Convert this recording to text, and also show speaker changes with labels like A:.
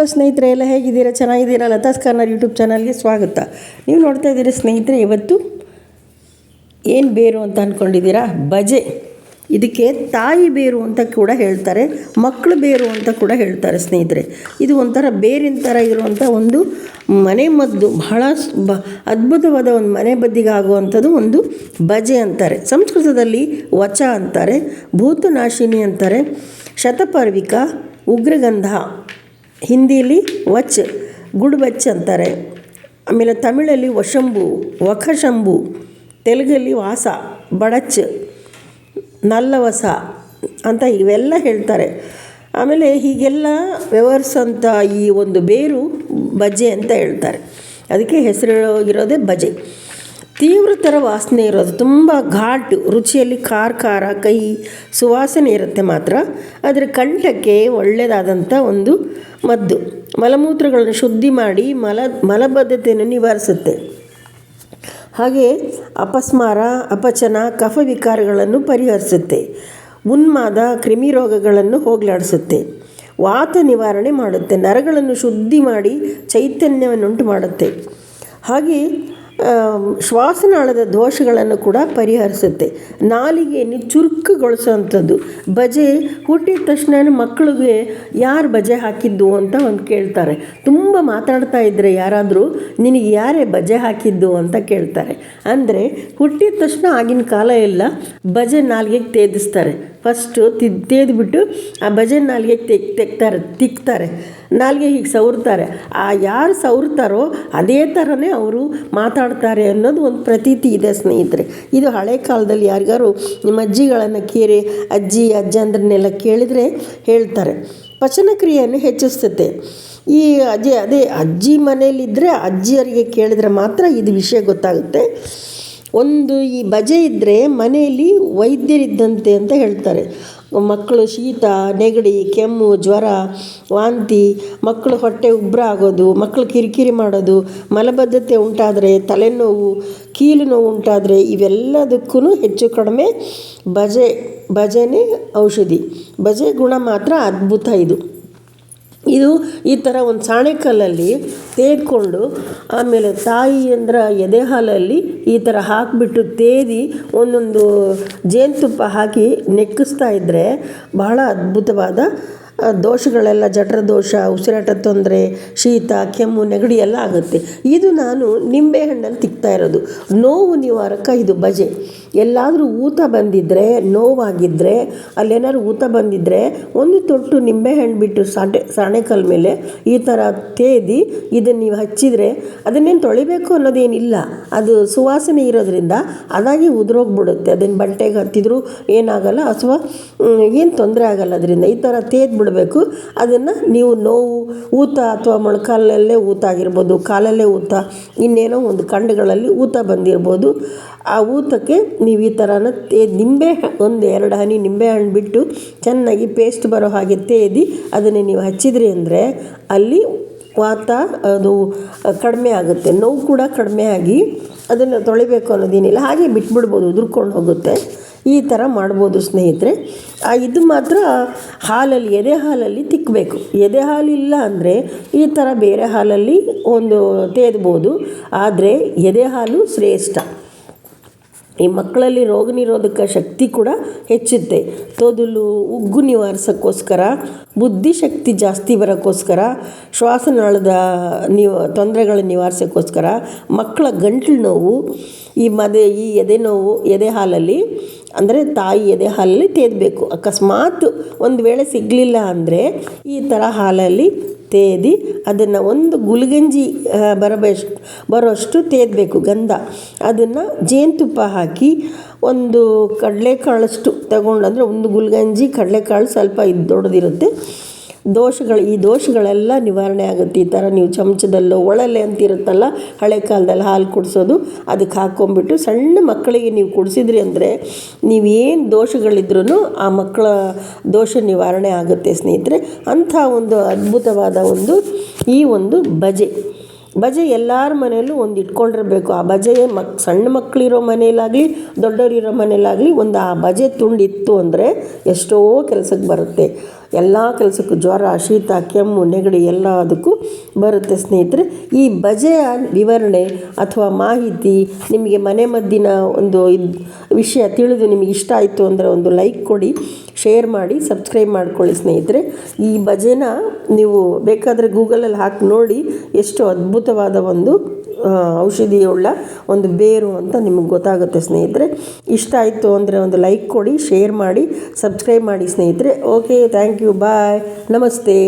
A: Hello ಸ್ನೇಹಿತರೆ, ಎಲ್ಲ ಹೇಗಿದ್ದೀರಾ? ಚೆನ್ನಾಗಿದ್ದೀರಾ? ಲತಾಸ್ ಕಾರ್ನರ್ ಯೂಟ್ಯೂಬ್ ಚಾನಲ್ಗೆ ಸ್ವಾಗತ. ನೀವು ನೋಡ್ತಾ ಇದ್ದೀರಾ ಸ್ನೇಹಿತರೆ, ಇವತ್ತು ಏನು ಬೇರು ಅಂತ ಅಂದ್ಕೊಂಡಿದ್ದೀರಾ ಬಜೆ. ಇದಕ್ಕೆ ತಾಯಿ ಬೇರು ಅಂತ ಕೂಡ ಹೇಳ್ತಾರೆ ಮಕ್ಕಳು ಬೇರು ಅಂತ ಕೂಡ ಹೇಳ್ತಾರೆ ಸ್ನೇಹಿತರೆ. ಇದು ಒಂಥರ ಬೇರಿನ ಥರ ಇರುವಂಥ ಒಂದು ಮನೆ ಮದ್ದು, ಬಹಳ ಬ ಅದ್ಭುತವಾದ ಒಂದು ಮನೆ ಬದ್ದಿಗಾಗುವಂಥದ್ದು ಒಂದು ಬಜೆ ಅಂತಾರೆ. ಸಂಸ್ಕೃತದಲ್ಲಿ ವಚ ಅಂತಾರೆ, ಭೂತನಾಶಿನಿ ಅಂತಾರೆ, ಶತಪರ್ವಿಕ, ಉಗ್ರಗಂಧ. ಹಿಂದಿಲಿ ವಚ್ ಗುಡ್ಬಚ್ ಅಂತಾರೆ. ಆಮೇಲೆ ತಮಿಳಲ್ಲಿ ವಶಂಬು ವಖಶಂಬು ತೆಲುಗಲ್ಲಿ ವಾಸ, ಬಡಚ್, ನಲ್ಲವಸ ಅಂತ ಇವೆಲ್ಲ ಹೇಳ್ತಾರೆ. ಆಮೇಲೆ ಹೀಗೆಲ್ಲ ವ್ಯವಹರಿಸೋಂಥ ಈ ಒಂದು ಬೇರು ಬಜೆ ಅಂತ ಹೇಳ್ತಾರೆ. ಅದಕ್ಕೆ ಹೆಸರು ಇರೋದೇ ಬಜೆ. ತೀವ್ರತರ ವಾಸನೆ ಇರೋದು. ತುಂಬ ಘಾಟು, ರುಚಿಯಲ್ಲಿ ಖಾರ ಖಾರ, ಕಹಿ, ಸುವಾಸನೆ ಇರುತ್ತೆ ಮಾತ್ರ. ಅದರ ಕಂಠಕ್ಕೆ ಒಳ್ಳೆಯದಾದಂಥ ಒಂದು ಮದ್ದು. ಮಲಮೂತ್ರಗಳನ್ನು ಶುದ್ಧಿ ಮಾಡಿ ಮಲ, ಮಲಬದ್ಧತೆಯನ್ನು ನಿವಾರಿಸುತ್ತೆ. ಹಾಗೆ ಅಪಸ್ಮಾರ, ಅಪಚನ, ಕಫ ವಿಕಾರಗಳನ್ನು ಪರಿಹರಿಸುತ್ತೆ. ಉನ್ಮಾದ, ಕ್ರಿಮಿ ರೋಗಗಳನ್ನು ಹೋಗಲಾಡಿಸುತ್ತೆ. ವಾತ ನಿವಾರಣೆ ಮಾಡುತ್ತೆ. ನರಗಳನ್ನು ಶುದ್ಧಿ ಮಾಡಿ ಚೈತನ್ಯವನ್ನುಂಟು ಮಾಡುತ್ತೆ. ಹಾಗೆ ಶ್ವಾಸನಾಳದ ದೋಷಗಳನ್ನು ಕೂಡ ಪರಿಹರಿಸುತ್ತೆ. ನಾಲಿಗೆಯನ್ನು ಚುರುಕುಗೊಳಿಸುವಂಥದ್ದು ಬಜೆ ಹುಟ್ಟಿದ ತಕ್ಷಣ ಮಕ್ಕಳಿಗೆ ಯಾರು ಬಜೆ ಹಾಕಿದ್ದು ಅಂತ ಒಂದು ಕೇಳ್ತಾರೆ. ತುಂಬ ಮಾತಾಡ್ತಾ ಇದ್ದರೆ ಯಾರಾದರೂ, ನಿನಗೆ ಯಾರೇ ಬಜೆ ಹಾಕಿದ್ದು ಅಂತ ಕೇಳ್ತಾರೆ. ಅಂದರೆ ಹುಟ್ಟಿದ ತಕ್ಷಣ ಆಗಿನ ಕಾಲ ಎಲ್ಲ ಬಜೆ ನಾಲಿಗೆಗೆ ತೇದಿಸ್ತಾರೆ ಫಸ್ಟು ತಿದ್ದೇದ್ಬಿಟ್ಟು ಆ ಭಜನ್ ನಾಲ್ಗೆ ತೆಗ್, ತೆಗ್ತಾರೆ, ತಿಕ್ತಾರೆ. ನಾಲ್ಗೆ ಹೀಗೆ ಸವರ್ತಾರೆ. ಆ ಯಾರು ಸವರ್ತಾರೋ ಅದೇ ಥರನೇ ಅವರು ಮಾತಾಡ್ತಾರೆ ಅನ್ನೋದು ಒಂದು ಪ್ರತೀತಿ ಇದೆ, ಸ್ನೇಹಿತರೆ. ಇದು ಹಳೆ ಕಾಲದಲ್ಲಿ ಯಾರಿಗಾರು ನಿಮ್ಮ ಅಜ್ಜಿಗಳನ್ನು ಕೇರಿ, ಅಜ್ಜಿ ಅಜ್ಜಂದ್ರನ್ನೆಲ್ಲ ಕೇಳಿದರೆ ಹೇಳ್ತಾರೆ. ಪಚನಕ್ರಿಯೆಯನ್ನು ಹೆಚ್ಚಿಸ್ತತೆ. ಈ ಅಜ್ಜಿ, ಅದೇ ಅಜ್ಜಿ ಮನೇಲಿದ್ದರೆ ಅಜ್ಜಿಯರಿಗೆ ಕೇಳಿದ್ರೆ ಮಾತ್ರ ಇದು ವಿಷಯ ಗೊತ್ತಾಗುತ್ತೆ. ಒಂದು ಈ ಬಜೆ ಇದ್ದರೆ ಮನೆಯಲ್ಲಿ ವೈದ್ಯರಿದ್ದಂತೆ ಅಂತ ಹೇಳ್ತಾರೆ. ಮಕ್ಕಳು ಶೀತ, ನೆಗಡಿ, ಕೆಮ್ಮು, ಜ್ವರ, ವಾಂತಿ, ಮಕ್ಕಳು ಹೊಟ್ಟೆ ಉಬ್ಬರ ಆಗೋದು, ಮಕ್ಕಳು ಕಿರಿಕಿರಿ ಮಾಡೋದು, ಮಲಬದ್ಧತೆ ಉಂಟಾದರೆ ತಲೆನೋವು ಕೀಲು ನೋವು ಉಂಟಾದರೆ ಇವೆಲ್ಲದಕ್ಕೂ ಹೆಚ್ಚು ಕಡಿಮೆ ಬಜೆ ಬಜೆನೇ ಔಷಧಿ. ಬಜೆ ಗುಣ ಮಾತ್ರ ಅದ್ಭುತ ಇದು. ಇದು ಈ ಥರ ಒಂದು ಸಾಣೆಕಲ್ಲಲ್ಲಿ ತೇದ್ಕೊಂಡು ಆಮೇಲೆ ತಾಯಿ ಅಂದ್ರೆ ಎದೆ ಹಾಲಲ್ಲಿ ಈ ಥರ ಹಾಕಿಬಿಟ್ಟು ತೇದಿ ಒಂದೊಂದು ಜೇನುತುಪ್ಪ ಹಾಕಿ ನೆಕ್ಕಿಸ್ತಾ ಇದ್ದರೆ ಬಹಳ ಅದ್ಭುತವಾದ ದೋಷಗಳೆಲ್ಲ, ಜಠರ ದೋಷ, ಉಸಿರಾಟ ತೊಂದರೆ, ಶೀತ, ಕೆಮ್ಮು, ನೆಗಡಿ ಎಲ್ಲ ಆಗುತ್ತೆ. ಇದು ನಾನು ನಿಂಬೆಹಣ್ಣಲ್ಲಿ ತಿಕ್ತಾ ಇರೋದು. ನೋವು ನಿವಾರಕ ಇದು ಬಜೆ. ಎಲ್ಲಾದರೂ ಊತ ಬಂದಿದ್ದರೆ ನೋವಾಗಿದ್ದರೆ ಅಲ್ಲೇನಾದ್ರು ಊತ ಬಂದಿದ್ದರೆ ಒಂದು ತೊಟ್ಟು ನಿಂಬೆಹಣ್ಣು ಬಿಟ್ಟು ಸಾಟೆ, ಸಾಣೆಕಲ್ ಮೇಲೆ ಈ ಥರ ತೇದಿ ಇದನ್ನು ನೀವು ಹಚ್ಚಿದರೆ ಅದನ್ನೇನು ತೊಳಿಬೇಕು ಅನ್ನೋದೇನಿಲ್ಲ. ಅದು ಸುವಾಸನೆ ಇರೋದ್ರಿಂದ ಅದಾಗಿ ಉದುರೋಗ್ಬಿಡುತ್ತೆ. ಅದನ್ನು ಬಟ್ಟೆಗೆ ಹತ್ತಿದ್ರು ಏನಾಗಲ್ಲ, ಅಥವಾ ಏನು ತೊಂದರೆ ಆಗಲ್ಲ. ಅದರಿಂದ ಈ ಥರ ತೇದ್ ಬಿಡಬೇಕು ಅದನ್ನು ನೀವು ನೋವು, ಊತ ಅಥವಾ ಮೊಣಕಾಲಲ್ಲೇ ಊತ ಆಗಿರ್ಬೋದು, ಕಾಲಲ್ಲೇ ಊತ, ಇನ್ನೇನೋ ಒಂದು ಕಂಡುಗಳಲ್ಲಿ ಊತ ಬಂದಿರ್ಬೋದು. ಆ ಊತಕ್ಕೆ ನೀವು ಈ ಥರನ ತೇ, ನಿಂಬೆ ಒಂದು ಎರಡು ಹನಿ ನಿಂಬೆಹಣ್ಣು ಬಿಟ್ಟು ಚೆನ್ನಾಗಿ ಪೇಸ್ಟ್ ಬರೋ ಹಾಗೆ ತೇದಿ ಅದನ್ನು ನೀವು ಹಚ್ಚಿದ್ರಿ ಅಂದರೆ ಅಲ್ಲಿ ವಾತ ಅದು ಕಡಿಮೆ ಆಗುತ್ತೆ. ನೋವು ಕೂಡ ಕಡಿಮೆ ಆಗಿ ಅದನ್ನು ತೊಳಿಬೇಕು ಅನ್ನೋದೇನಿಲ್ಲ. ಹಾಗೆ ಬಿಟ್ಬಿಡ್ಬೋದು, ಉದುರ್ಕೊಂಡು ಹೋಗುತ್ತೆ. ಈ ಥರ ಮಾಡ್ಬೋದು ಸ್ನೇಹಿತರೆ. ಆ, ಇದು ಮಾತ್ರ ಹಾಲಲ್ಲಿ, ಎದೆ ಹಾಲಲ್ಲಿ ತಿಕ್ಕಬೇಕು ಎದೆ ಹಾಲಿಲ್ಲ ಅಂದರೆ ಈ ಥರ ಬೇರೆ ಹಾಲಲ್ಲಿ ಒಂದು ತೇದ್ಬೋದು ಆದರೆ ಎದೆ ಹಾಲು ಶ್ರೇಷ್ಠ. ಈ ಮಕ್ಕಳಲ್ಲಿ ರೋಗ ನಿರೋಧಕ ಶಕ್ತಿ ಕೂಡ ಹೆಚ್ಚುತ್ತೆ. ತೊದಲು ಉಗ್ಗು ನಿವಾರಿಸೋಕ್ಕೋಸ್ಕರ ಬುದ್ಧಿಶಕ್ತಿ ಜಾಸ್ತಿ ಬರೋಕ್ಕೋಸ್ಕರ ಶ್ವಾಸನಾಳದ ನಿವ ತೊಂದರೆಗಳ ನಿವಾರಿಸೋಕ್ಕೋಸ್ಕರ ಮಕ್ಕಳ ಗಂಟ್ಲು ನೋವು, ಈ ಮದೆ, ಈ ಎದೆ ನೋವು, ಎದೆ ಹಾಲಲ್ಲಿ, ಅಂದರೆ ತಾಯಿ ಎದೆ ಹಾಲಲ್ಲಿ ತೇದಬೇಕು. ಅಕಸ್ಮಾತ್ ಒಂದು ವೇಳೆ ಸಿಗಲಿಲ್ಲ ಅಂದರೆ ಈ ಥರ ಹಾಲಲ್ಲಿ ತೇದಿ ಅದನ್ನು ಒಂದು ಗುಲ್ಗಂಜಿ ಆ, ಬರಬೇಷ್ಟು ಬರೋಷ್ಟು ತೇದಬೇಕು ಗಂಧ. ಅದನ್ನು ಜೇನುತುಪ್ಪ ಹಾಕಿ ಒಂದು ಕಡಲೆಕಾಳಷ್ಟು ತಗೊಂಡು ಅಂದರೆ ಒಂದು ಗುಲ್ಗಂಜಿ ಕಡಲೆಕಾಳು ಸ್ವಲ್ಪ ಇದು ದೊಡ್ಡದಿರುತ್ತೆ. ದೋಷಗಳು, ಈ ದೋಷಗಳೆಲ್ಲ ನಿವಾರಣೆ ಆಗುತ್ತೆ. ಈ ಥರ ನೀವು ಚಮಚದಲ್ಲೋ ಒಳಲೆ ಅಂತಿರುತ್ತಲ್ಲ ಹಳೆ ಕಾಲದಲ್ಲಿ ಹಾಲು ಕುಡಿಸೋದು, ಅದಕ್ಕೆ ಹಾಕ್ಕೊಂಬಿಟ್ಟು ಸಣ್ಣ ಮಕ್ಕಳಿಗೆ ನೀವು ಕುಡಿಸಿದ್ರಿ ಅಂದರೆ ನೀವೇನು ದೋಷಗಳಿದ್ರೂ ಆ ಮಕ್ಕಳ ದೋಷ ನಿವಾರಣೆ ಆಗುತ್ತೆ ಸ್ನೇಹಿತರೆ. ಅಂಥ ಒಂದು ಅದ್ಭುತವಾದ ಒಂದು, ಈ ಒಂದು ಬಜೆ. ಬಜೆ ಎಲ್ಲರ ಮನೆಯಲ್ಲೂ ಒಂದು ಇಟ್ಕೊಂಡಿರಬೇಕು. ಆ ಬಜೆ ಮಕ್ ಸಣ್ಣ ಮಕ್ಕಳಿರೋ ಮನೆಯಲ್ಲಾಗಲಿ, ದೊಡ್ಡವರಿರೋ ಮನೆಯಲ್ಲಾಗಲಿ ಒಂದು ಆ ಬಜೆ ತುಂಡಿತ್ತು ಅಂದರೆ ಎಷ್ಟೋ ಕೆಲಸಕ್ಕೆ ಬರುತ್ತೆ. ಎಲ್ಲ ಕೆಲಸಕ್ಕೂ ಜ್ವರ, ಶೀತ, ಕೆಮ್ಮು, ನೆಗಡಿ ಎಲ್ಲ ಅದಕ್ಕೂ ಬರುತ್ತೆ ಸ್ನೇಹಿತರೆ. ಈ ಬಜೆಯ ವಿವರಣೆ ಅಥವಾ ಮಾಹಿತಿ ನಿಮಗೆ ಮನೆ ಮದ್ದಿನ ಒಂದು ವಿಷಯ ತಿಳಿದು ನಿಮಗೆ ಇಷ್ಟ ಆಯಿತು ಅಂದರೆ ಒಂದು ಲೈಕ್ ಕೊಡಿ, ಶೇರ್ ಮಾಡಿ, ಸಬ್ಸ್ಕ್ರೈಬ್ ಮಾಡ್ಕೊಳ್ಳಿ ಸ್ನೇಹಿತರೆ. ಈ ಬಜೆನ ನೀವು ಬೇಕಾದರೆ ಗೂಗಲಲ್ಲಿ ಹಾಕಿ ನೋಡಿ, ಎಷ್ಟು ಅದ್ಭುತವಾದ ಒಂದು ಔಷಧಿಯುಳ್ಳ ಒಂದು ಬೇರು ಅಂತ ನಿಮಗೆ ಗೊತ್ತಾಗುತ್ತೆ ಸ್ನೇಹಿತರೆ. ಇಷ್ಟ ಆಯಿತು ಅಂದರೆ ಒಂದು ಲೈಕ್ ಕೊಡಿ ಶೇರ್ ಮಾಡಿ ಸಬ್ಸ್ಕ್ರೈಬ್ ಮಾಡಿ ಸ್ನೇಹಿತರೆ. ಓಕೆ ಥ್ಯಾಂಕ್ ಯು ಬಾಯ್ ನಮಸ್ತೆ.